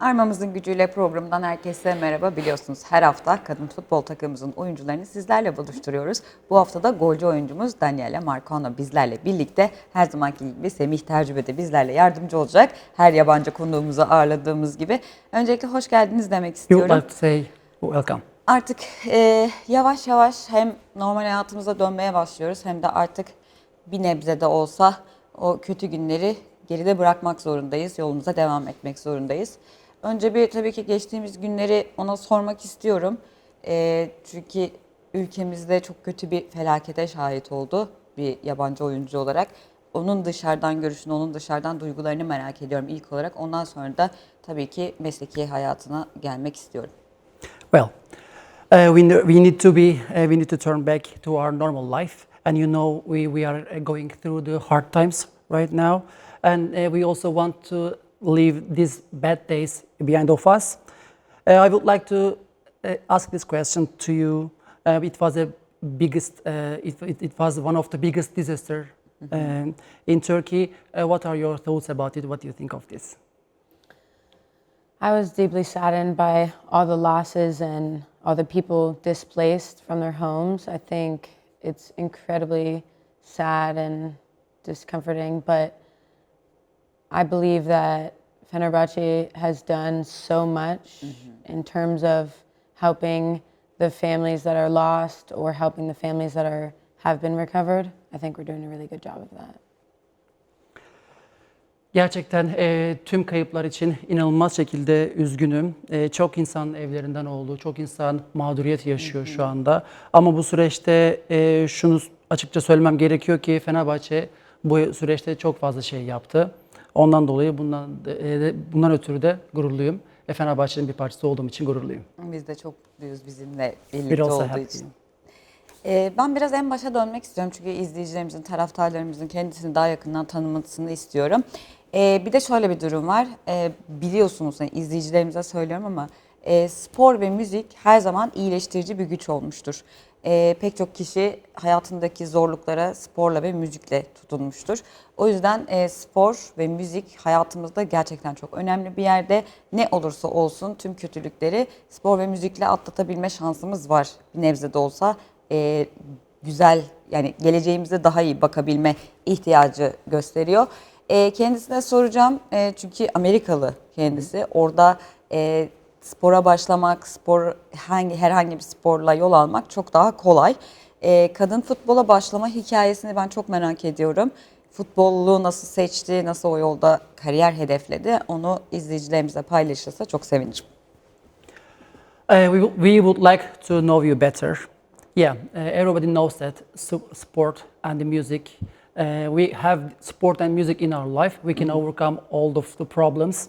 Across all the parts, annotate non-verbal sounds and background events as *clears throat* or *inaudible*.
Armamızın gücüyle programından herkese merhaba. Biliyorsunuz her hafta kadın futbol takımımızın oyuncularını sizlerle buluşturuyoruz. Bu hafta da golcü oyuncumuz Daniela Marcano bizlerle birlikte her zamanki gibi Semih Tercübe de bizlerle yardımcı olacak. Her yabancı konuğumuzu ağırladığımız gibi. Öncelikle hoş geldiniz demek You istiyorum. like to say welcome. Artık e, yavaş yavaş hem normal hayatımıza dönmeye başlıyoruz hem de artık bir nebze de olsa o kötü günleri geride bırakmak zorundayız. Yolumuza devam etmek zorundayız. Önce bir tabii ki geçtiğimiz günleri ona sormak istiyorum. E, çünkü ülkemizde çok kötü bir felakete şahit oldu bir yabancı oyuncu olarak. Onun dışarıdan görüşünü, onun dışarıdan duygularını merak ediyorum ilk olarak. Ondan sonra da tabii ki mesleki hayatına gelmek istiyorum. Well, uh, we, we need to be, uh, we need to turn back to our normal life. And you know, we, we are going through the hard times right now. And uh, we also want to leave these bad days behind of us. Uh, I would like to uh, ask this question to you. Uh, it was a biggest, uh, it, it, it was one of the biggest disaster um, in Turkey. Uh, what are your thoughts about it? What do you think of this? I was deeply saddened by all the losses and all the people displaced from their homes. I think it's incredibly sad and discomforting, but I believe that Fenerbahce has done so much in terms of helping the families that are lost or helping the families that are have been recovered. I think we're doing a really good job of that. Gerçekten e, tüm kayıplar için inanılmaz şekilde üzgünüm. E, çok insan evlerinden oldu, çok insan mağduriyet yaşıyor şu anda. Ama bu süreçte e, şunu açıkça söylemem gerekiyor ki Fenerbahçe bu süreçte çok fazla şey yaptı. Ondan dolayı bundan e, bundan ötürü de gururluyum. Ve Fenerbahçe'nin bir parçası olduğum için gururluyum. Biz de çok mutluyuz bizimle birlikte Bir olduğu happy. için. Ee, ben biraz en başa dönmek istiyorum çünkü izleyicilerimizin, taraftarlarımızın kendisini daha yakından tanımasını istiyorum. Ee, bir de şöyle bir durum var. Ee, biliyorsunuz yani izleyicilerimize söylüyorum ama e, spor ve müzik her zaman iyileştirici bir güç olmuştur. Ee, pek çok kişi hayatındaki zorluklara sporla ve müzikle tutunmuştur. O yüzden e, spor ve müzik hayatımızda gerçekten çok önemli bir yerde. Ne olursa olsun tüm kötülükleri spor ve müzikle atlatabilme şansımız var. Bir nebze de olsa e, güzel yani geleceğimize daha iyi bakabilme ihtiyacı gösteriyor. E, kendisine soracağım e, çünkü Amerikalı kendisi. Orada e, spora başlamak, spor hangi herhangi bir sporla yol almak çok daha kolay. E, kadın futbola başlama hikayesini ben çok merak ediyorum. Futbolu nasıl seçti, nasıl o yolda kariyer hedefledi onu izleyicilerimize paylaşırsa çok sevinirim. Uh, we, we would like to know you better. Yeah, uh, everybody knows that sport and the music, uh, we have sport and music in our life. We can overcome all of the problems.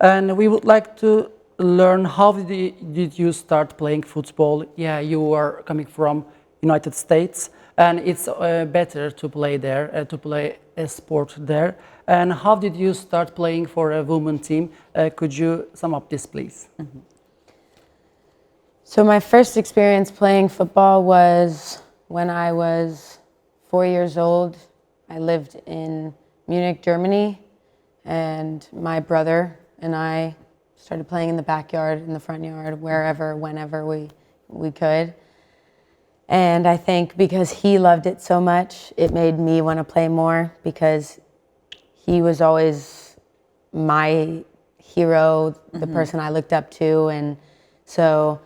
And we would like to learn how did you, start playing football? Yeah, you are coming from United States and it's uh, better to play there, uh, to play a sport there. And how did you start playing for a women team? Uh, could you sum up this, please? So my first experience playing football was when I was four years old. I lived in Munich, Germany, and my brother and I started playing in the backyard, in the front yard, wherever, whenever we, we could. And I think because he loved it so much, it made me want to play more because he was always my hero, the mm-hmm. person I looked up to. And so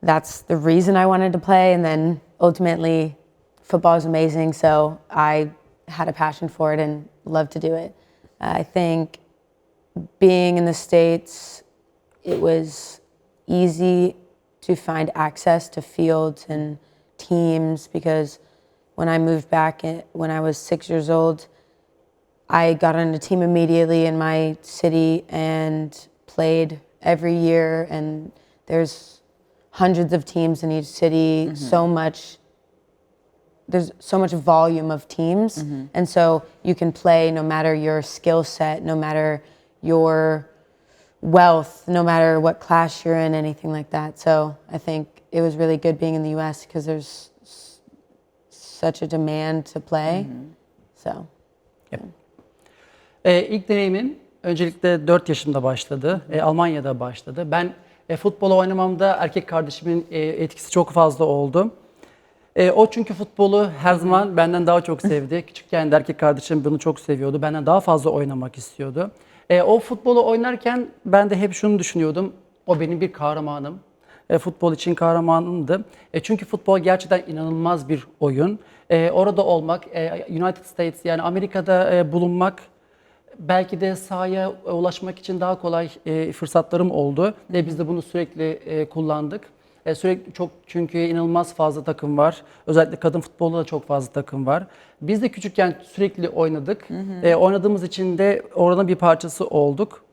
that's the reason I wanted to play. And then ultimately, football is amazing. So I had a passion for it and loved to do it. I think being in the States, it was easy to find access to fields and teams because when I moved back when I was six years old, I got on a team immediately in my city and played every year. And there's hundreds of teams in each city, mm-hmm. so much. There's so much volume of teams, mm-hmm. and so you can play no matter your skill set, no matter your wealth, no matter what class you're in, anything like that. So I think it was really good being in the U.S. because there's such a demand to play. So. Ee, ilk deneyimim öncelikle 4 yaşımda başladı. E, Almanya'da başladı. Ben e, futbol oynamamda erkek kardeşimin e, etkisi çok fazla oldu. E, o çünkü futbolu her zaman benden daha çok sevdi. Küçükken de erkek kardeşim bunu çok seviyordu. Benden daha fazla oynamak istiyordu. E, o futbolu oynarken ben de hep şunu düşünüyordum. O benim bir kahramanım. E, futbol için kahramanımdı. E, çünkü futbol gerçekten inanılmaz bir oyun. E, orada olmak, e, United States yani Amerika'da e, bulunmak belki de sahaya ulaşmak için daha kolay e, fırsatlarım oldu ve biz de bunu sürekli e, kullandık. E, sürekli çok çünkü inanılmaz fazla takım var. Özellikle kadın futbolda da çok fazla takım var. Biz de küçükken sürekli oynadık. E, oynadığımız için de oranın bir parçası olduk.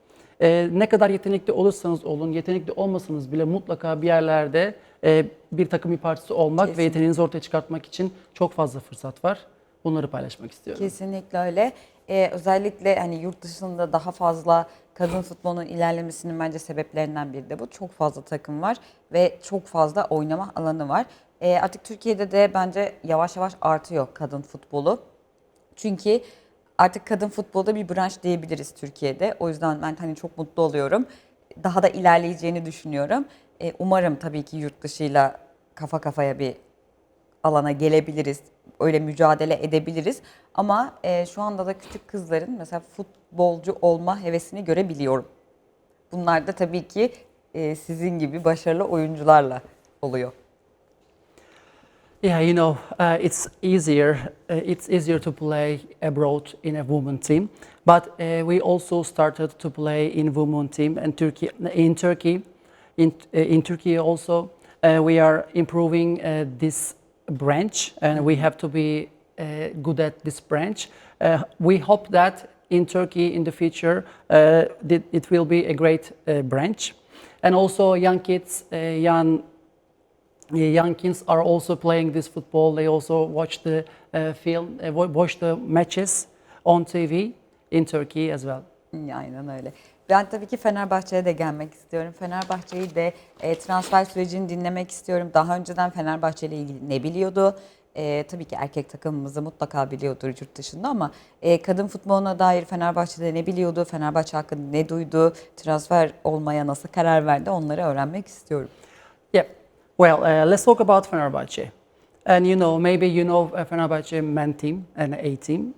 E, ne kadar yetenekli olursanız olun, yetenekli olmasanız bile mutlaka bir yerlerde e, bir takım bir parçası olmak Kesinlikle. ve yeteneğinizi ortaya çıkartmak için çok fazla fırsat var. Bunları paylaşmak istiyorum. Kesinlikle öyle. Ee, özellikle hani yurt dışında daha fazla kadın futbolunun ilerlemesinin bence sebeplerinden biri de bu. Çok fazla takım var ve çok fazla oynama alanı var. Ee, artık Türkiye'de de bence yavaş yavaş artıyor kadın futbolu. Çünkü artık kadın futbolda bir branş diyebiliriz Türkiye'de. O yüzden ben hani çok mutlu oluyorum. Daha da ilerleyeceğini düşünüyorum. Ee, umarım tabii ki yurt dışıyla kafa kafaya bir alana gelebiliriz. Öyle mücadele edebiliriz. Ama e, şu anda da küçük kızların mesela futbolcu olma hevesini görebiliyorum. Bunlar da tabii ki e, sizin gibi başarılı oyuncularla oluyor. Yeah, you know, uh, it's easier. Uh, it's easier to play abroad in a women team, but uh, we also started to play in women team in Turkey. In Turkey, in uh, in Turkey also, uh, we are improving uh, this branch, and we have to be uh, good at this branch. Uh, we hope that in Turkey in the future, uh, it will be a great uh, branch, and also young kids, uh, young uh, young kids are also playing this football. They also watch the uh, film, uh, watch the matches on TV in Turkey as well. Aynen öyle. Ben tabii ki Fenerbahçe'ye de gelmek istiyorum. Fenerbahçe'yi de e, transfer sürecini dinlemek istiyorum. Daha önceden Fenerbahçe ile ilgili ne biliyordu? E, tabii ki erkek takımımızı mutlaka biliyordur yurt dışında ama e, kadın futboluna dair Fenerbahçe'de ne biliyordu? Fenerbahçe hakkında ne duydu? Transfer olmaya nasıl karar verdi? Onları öğrenmek istiyorum. Yeah. Well, uh, let's talk about Fenerbahce. And you know, maybe you know uh, Fenerbahce men team and A team.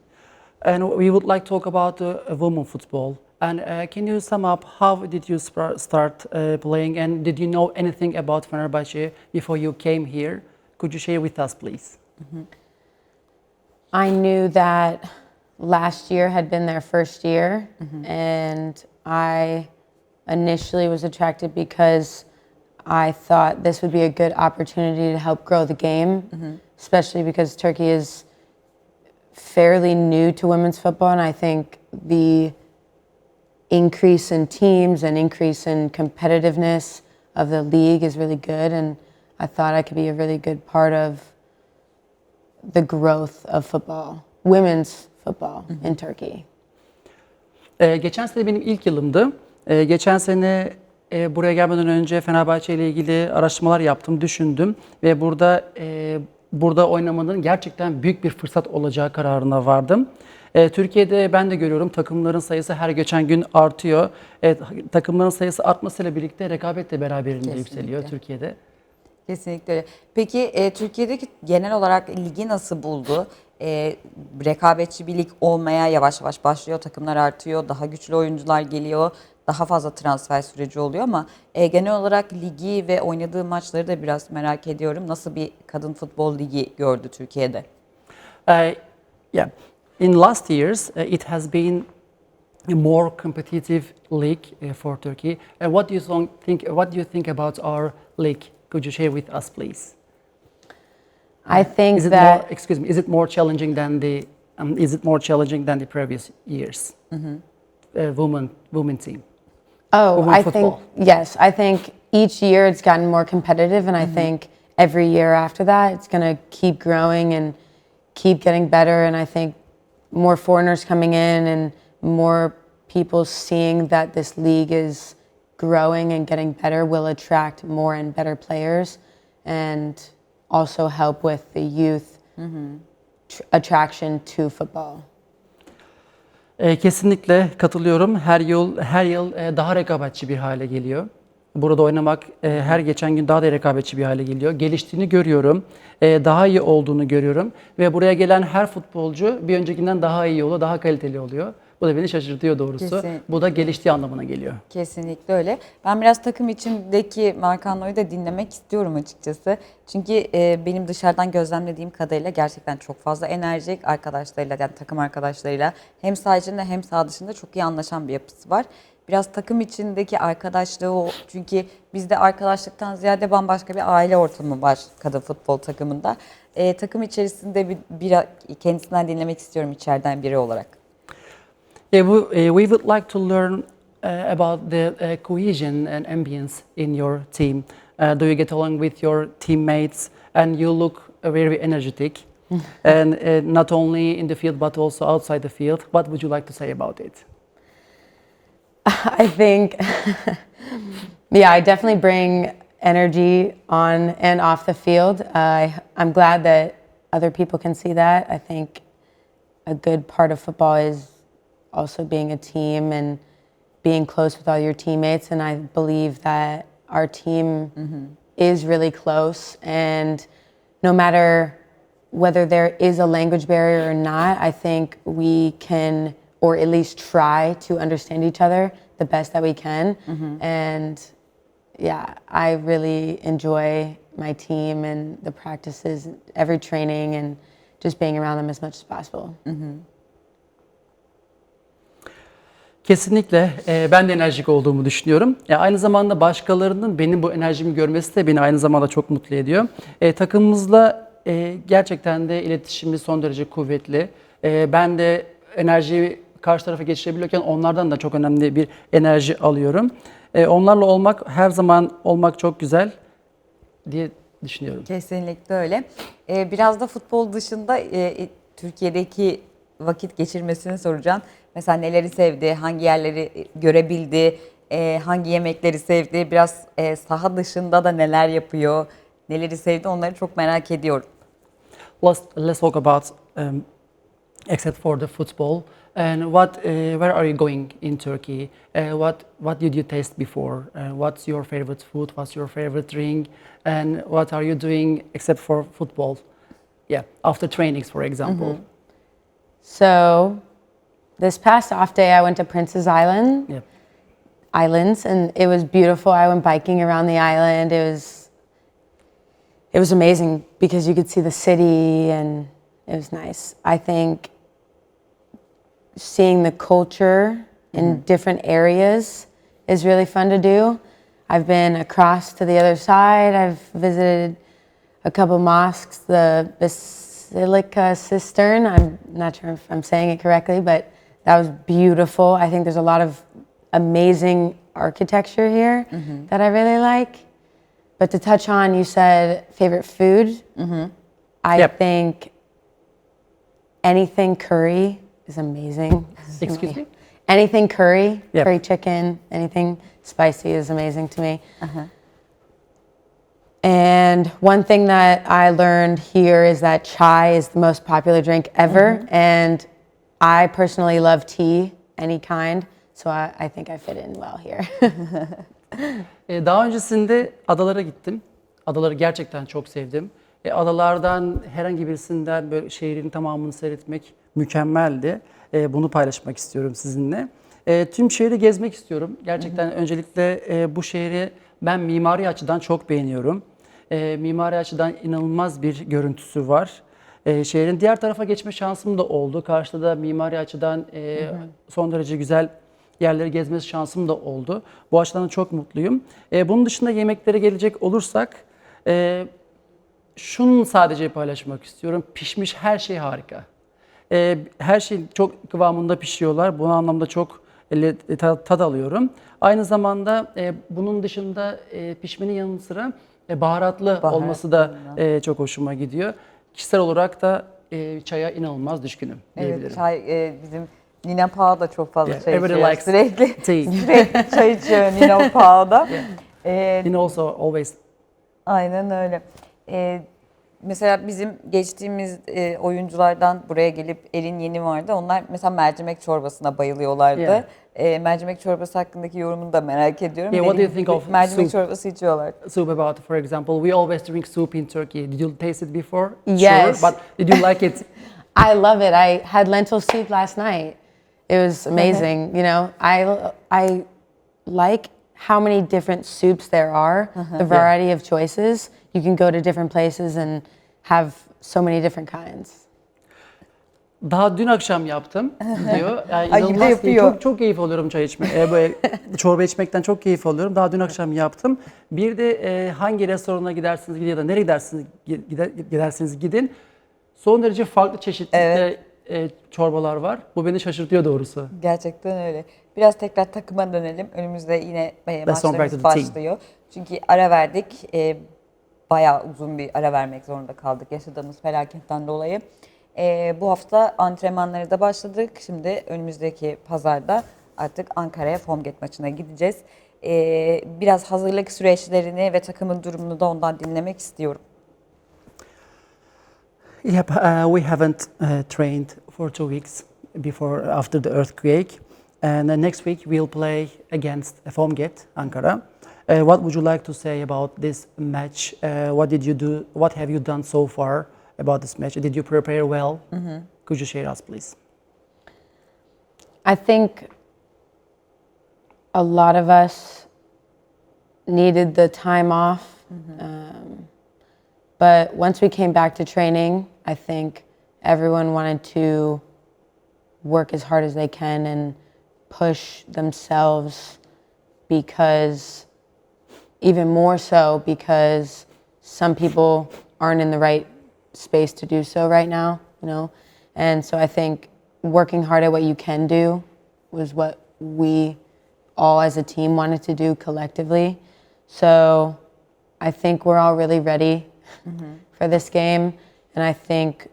And we would like to talk about uh, women football. And uh, can you sum up how did you start uh, playing and did you know anything about Fenerbahce before you came here? Could you share with us, please? I knew that last year had been their first year, and I initially was attracted because I thought this would be a good opportunity to help grow the game, especially because Turkey is fairly new to women's football, and I think the increase in teams and increase in competitiveness of the league is really good, and I thought I could be a really good part of the growth of football, women's football in Turkey. Ee, geçen sene benim ilk yılımdı. Ee, geçen sene e, buraya gelmeden önce Fenerbahçe ile ilgili araştırmalar yaptım, düşündüm ve burada e, burada oynamanın gerçekten büyük bir fırsat olacağı kararına vardım. Ee, Türkiye'de ben de görüyorum takımların sayısı her geçen gün artıyor. Evet, takımların sayısı artmasıyla birlikte rekabet de beraberinde Kesinlikle. yükseliyor Türkiye'de. Kesinlikle öyle. Peki e, Türkiye'deki genel olarak ligi nasıl buldu? E, rekabetçi bir lig olmaya yavaş yavaş başlıyor. Takımlar artıyor. Daha güçlü oyuncular geliyor. Daha fazla transfer süreci oluyor ama e, genel olarak ligi ve oynadığı maçları da biraz merak ediyorum. Nasıl bir kadın futbol ligi gördü Türkiye'de? Uh, yeah, in last years uh, it has been a more competitive league uh, for Turkey. Uh, what do you think? What do you think about our league? Could you share with us, please? I think Is it that more? Excuse me. Is it more challenging than the? Um, is it more challenging than the previous years? Uh, women, women team. oh, women I football. think yes, I think each year it's gotten more competitive, and I think every year after that it's going to keep growing and keep getting better. And I think more foreigners coming in and more people seeing that this league is growing and getting better will attract more and better players, and also help with the youth mm-hmm. tr- attraction to football. E, kesinlikle katılıyorum. Her yıl her yıl e, daha rekabetçi bir hale geliyor. Burada oynamak e, her geçen gün daha da rekabetçi bir hale geliyor. Geliştiğini görüyorum. E, daha iyi olduğunu görüyorum ve buraya gelen her futbolcu bir öncekinden daha iyi oluyor, daha kaliteli oluyor. Bu da beni şaşırtıyor doğrusu. Kesinlikle. Bu da geliştiği anlamına geliyor. Kesinlikle öyle. Ben biraz takım içindeki Marcano'yu da dinlemek istiyorum açıkçası. Çünkü e, benim dışarıdan gözlemlediğim kadarıyla gerçekten çok fazla enerjik arkadaşlarıyla yani takım arkadaşlarıyla hem saha içinde hem saha dışında çok iyi anlaşan bir yapısı var. Biraz takım içindeki arkadaşlığı o çünkü bizde arkadaşlıktan ziyade bambaşka bir aile ortamı var kadın futbol takımında. E, takım içerisinde bir, bir kendisinden dinlemek istiyorum içeriden biri olarak. Yeah, we, uh, we would like to learn uh, about the uh, cohesion and ambience in your team. Uh, do you get along with your teammates? And you look very energetic, *laughs* and uh, not only in the field but also outside the field. What would you like to say about it? *laughs* I think, *laughs* yeah, I definitely bring energy on and off the field. Uh, I, I'm glad that other people can see that. I think a good part of football is also being a team and being close with all your teammates. And I believe that our team is really close. And no matter whether there is a language barrier or not, I think we can, or at least try to understand each other the best that we can. And yeah, I really enjoy my team and the practices, every training, and just being around them as much as possible. Kesinlikle e, ben de enerjik olduğumu düşünüyorum. E, aynı zamanda başkalarının benim bu enerjimi görmesi de beni aynı zamanda çok mutlu ediyor. E, takımımızla e, gerçekten de iletişimimiz son derece kuvvetli. E, ben de enerjiyi karşı tarafa geçirebiliyorken onlardan da çok önemli bir enerji alıyorum. E, onlarla olmak her zaman olmak çok güzel diye düşünüyorum. Kesinlikle öyle. Ee, biraz da futbol dışında e, e, Türkiye'deki vakit geçirmesini soracağım. Mesela neleri sevdi, hangi yerleri e, görebildi, e, hangi yemekleri sevdi, biraz e, saha dışında da neler yapıyor, neleri sevdi onları çok merak ediyorum. Let's, let's talk about um, except for the football and what uh, where are you going in Turkey? Uh, what what did you taste before? Uh, what's your favorite food? What's your favorite drink? And what are you doing except for football? Yeah, after trainings, for example. So, this past off day, I went to Prince's Island. Yeah. islands and it was beautiful. I went biking around the island. It was it was amazing because you could see the city and it was nice. I think seeing the culture in mm-hmm. different areas is really fun to do. I've been across to the other side. I've visited a couple mosques, the Basilica Cistern. I'm not sure if I'm saying it correctly, but that was beautiful. I think there's a lot of amazing architecture here mm-hmm. that I really like. But to touch on, you said favorite food. Mm-hmm. I Yep. think anything curry is amazing. Excuse me? Anything curry, Yep. curry chicken, anything spicy is amazing to me. Uh-huh. And one thing that I learned here is that chai is the most popular drink ever. Mm-hmm. And I personally love tea, any kind. So I, I think I fit in well here. *laughs* Daha öncesinde adalara gittim. Adaları gerçekten çok sevdim. E, adalardan herhangi birisinden böyle şehrin tamamını seyretmek mükemmeldi. E, bunu paylaşmak istiyorum sizinle. E, tüm şehri gezmek istiyorum. Gerçekten öncelikle e, bu şehri ben mimari açıdan çok beğeniyorum. E, mimari açıdan inanılmaz bir görüntüsü var. E, şehrin diğer tarafa geçme şansım da oldu. Karşıda da mimari açıdan e, son derece güzel yerleri gezme şansım da oldu. Bu açıdan da çok mutluyum. E, bunun dışında yemeklere gelecek olursak e, şunu sadece paylaşmak istiyorum. Pişmiş her şey harika. E, her şey çok kıvamında pişiyorlar. Bu anlamda çok le- ta- tad alıyorum. Aynı zamanda e, bunun dışında e, pişmenin yanı sıra e, baharatlı Baharat olması da e, çok hoşuma gidiyor. Kişisel olarak da e, çaya inanılmaz düşkünüm diyebilirim. Evet, çay, e, bizim Nina Pao da çok fazla Yeah, çay içiyor. likes Sürekli, tea. *laughs* sürekli çay içiyor Nina Pao da. *laughs* E, And also always Aynen öyle. Ee, mesela bizim geçtiğimiz e, oyunculardan buraya gelip Elin Yeni vardı. Onlar mesela mercimek çorbasına bayılıyorlardı. Yeah. E, mercimek çorbası hakkındaki yorumunu da merak ediyorum. Yeah, what do you think of Mercimek soup? çorbası içiyorlar. Soup about, for example, we always drink soup in Turkey. Did you taste it before? Yes. Sure, but did you like it? *laughs* I love it. I had lentil soup last night. It was amazing. You know, I I like how many different soups there are. The variety of choices. You can go to different places and have so many different kinds. Daha dün akşam yaptım *laughs* diyor. Yani Ay, keyif- yapıyor. Çok, çok keyif alıyorum çay içme. e, böyle *laughs* çorba içmekten çok keyif alıyorum. Daha dün akşam yaptım. Bir de e, hangi restorana gidersiniz gidin ya da nereye gidersiniz gi- gider, giderseniz gidin. Son derece farklı çeşitli e, çorbalar var. Bu beni şaşırtıyor doğrusu. Gerçekten öyle. Biraz tekrar takıma dönelim. Önümüzde yine e, maçlarımız başlıyor. Çünkü ara verdik. E, bayağı uzun bir ara vermek zorunda kaldık yaşadığımız felaketten dolayı. E, bu hafta antrenmanları da başladık. Şimdi önümüzdeki pazarda artık Ankara'ya Formget maçına gideceğiz. E, biraz hazırlık süreçlerini ve takımın durumunu da ondan dinlemek istiyorum. Yep, uh, we haven't uh, trained for two weeks before after the earthquake, and uh, next week we'll play against Formget Ankara. Uh, what would you like to say about this match? Uh, what did you do? What have you done so far about this match? Did you prepare well? Could you share us, please? I think a lot of us needed the time off. Um, but once we came back to training, I think everyone wanted to work as hard as they can and push themselves because, even more so, because some people aren't in the right space to do so right now, you know? And so I think working hard at what you can do was what we all as a team wanted to do collectively. So I think we're all really ready mm-hmm. for this game. And I think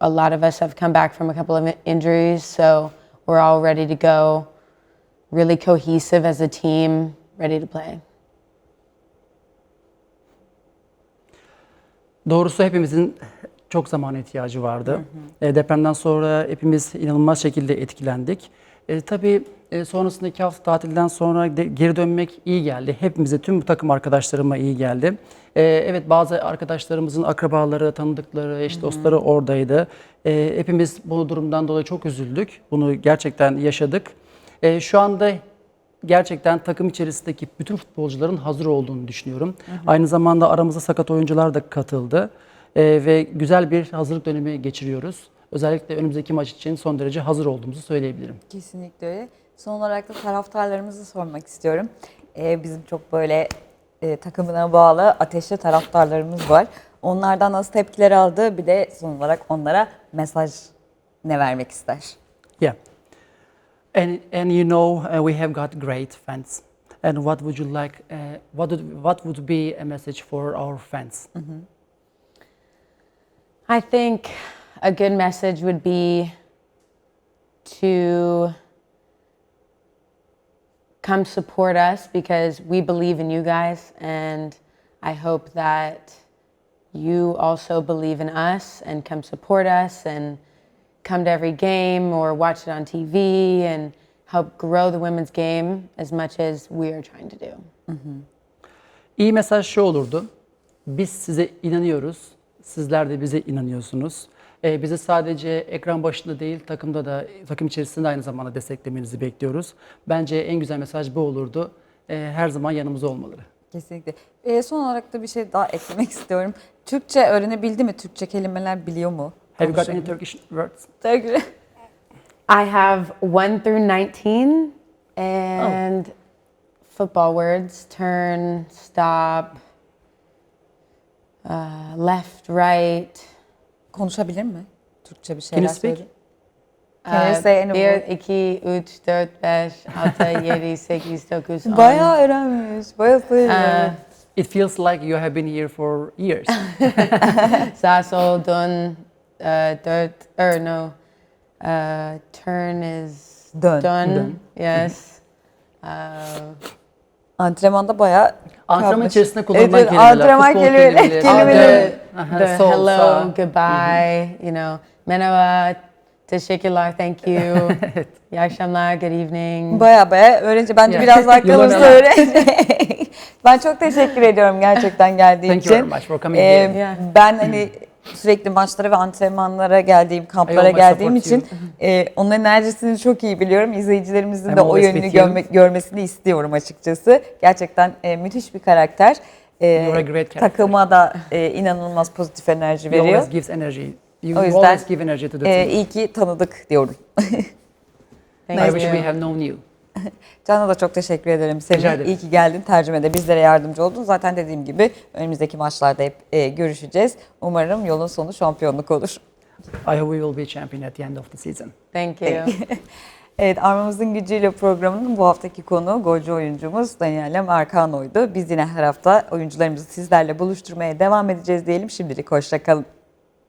a lot of us have come back from a couple of injuries. So we're all ready to go, really cohesive as a team, ready to play. Doğrusu hepimizin çok zamana ihtiyacı vardı. E, depremden sonra hepimiz inanılmaz şekilde etkilendik. E, tabii e, sonrasındaki hafta tatilden sonra de- geri dönmek iyi geldi. Hepimize, tüm bu takım arkadaşlarıma iyi geldi. E, evet bazı arkadaşlarımızın akrabaları, tanıdıkları, eş dostları oradaydı. E, hepimiz bu durumdan dolayı çok üzüldük. Bunu gerçekten yaşadık. E, şu anda gerçekten takım içerisindeki bütün futbolcuların hazır olduğunu düşünüyorum. Aynı zamanda aramıza sakat oyuncular da katıldı Ee, ve güzel bir hazırlık dönemi geçiriyoruz. Özellikle önümüzdeki maç için son derece hazır olduğumuzu söyleyebilirim. Kesinlikle öyle. Son olarak da taraftarlarımızı sormak istiyorum. Ee, bizim çok böyle e, takımına bağlı ateşli taraftarlarımız var. Onlardan nasıl tepkiler aldı bir de son olarak onlara mesaj ne vermek ister? Yeah. And and you know uh, we have got great fans. And what would you like? Uh, what would, what would be a message for our fans? I think a good message would be to come support us because we believe in you guys and I hope that you also believe in us and come support us and come to every game or watch it on TV and help grow the women's game as much as we are trying to do. İyi mesaj şu olurdu. Biz size inanıyoruz. Sizler de bize inanıyorsunuz. Ee, bizi sadece ekran başında değil, takımda da, takım içerisinde aynı zamanda desteklemenizi bekliyoruz. Bence en güzel mesaj bu olurdu. Ee, her zaman yanımızda olmaları. Kesinlikle. Ee, son olarak da bir şey daha eklemek *laughs* istiyorum. Türkçe öğrenebildi mi? Türkçe kelimeler biliyor mu? Have you got any Turkish words? Teşekkür I have 1 through 19 and football words turn, stop, uh, left, right. Konuşabilir mi? Türkçe bir Can şeyler you speak? söyle. Can you say any Uh, bir, word? iki, üç, dört, beş, altı, *laughs* yedi, sekiz, dokuz, on. Bayağı öğrenmiş. Bayağı sayıyor. Uh, It feels like you have been here for years. sağ, sol, dön, uh, dört, or no, uh, turn is Dön. done. Dön. Yes. *laughs* Uh, Antrenmanda bayağı Antrenman içerisinde kullanılan Evet, kelimeler, antrenman futbol kelimeleri- kelimeleri, kelimeleri. all the Aha, the sol, hello, sağ. goodbye, you know, merhaba, teşekkürler, thank you, iyi akşamlar, good evening. Baya baya öğrenci. Bence Yeah. biraz daha *laughs* kalırsa a lot. öğrenci. *laughs* ben çok teşekkür ediyorum gerçekten geldiğin Thank için. you very much for coming Ee, here. Yeah. Ben hani *clears throat* sürekli maçlara ve antrenmanlara geldiğim, kamplara geldiğim için e, onun enerjisini çok iyi biliyorum. İzleyicilerimizin I'm de o yönünü you. görmek, görmesini istiyorum açıkçası. Gerçekten e, müthiş bir karakter. E, takıma da e, inanılmaz pozitif enerji You veriyor. always gives energy. You O yüzden, always give energy to the E, team. iyi ki tanıdık diyorum. Thank *laughs* I you. wish we have known you. *laughs* Can'a da çok teşekkür ederim. Rica Senin ederim. iyi ki geldin. Tercümede bizlere yardımcı oldun. Zaten dediğim gibi önümüzdeki maçlarda hep e, görüşeceğiz. Umarım yolun sonu şampiyonluk olur. I hope we will be champion at the end of the season. Thank you. *laughs* Evet Armamızın Gücüyle programının bu haftaki konu golcü oyuncumuz Daniele Marcano'ydu. Biz yine her hafta oyuncularımızı sizlerle buluşturmaya devam edeceğiz diyelim. Şimdilik hoşçakalın.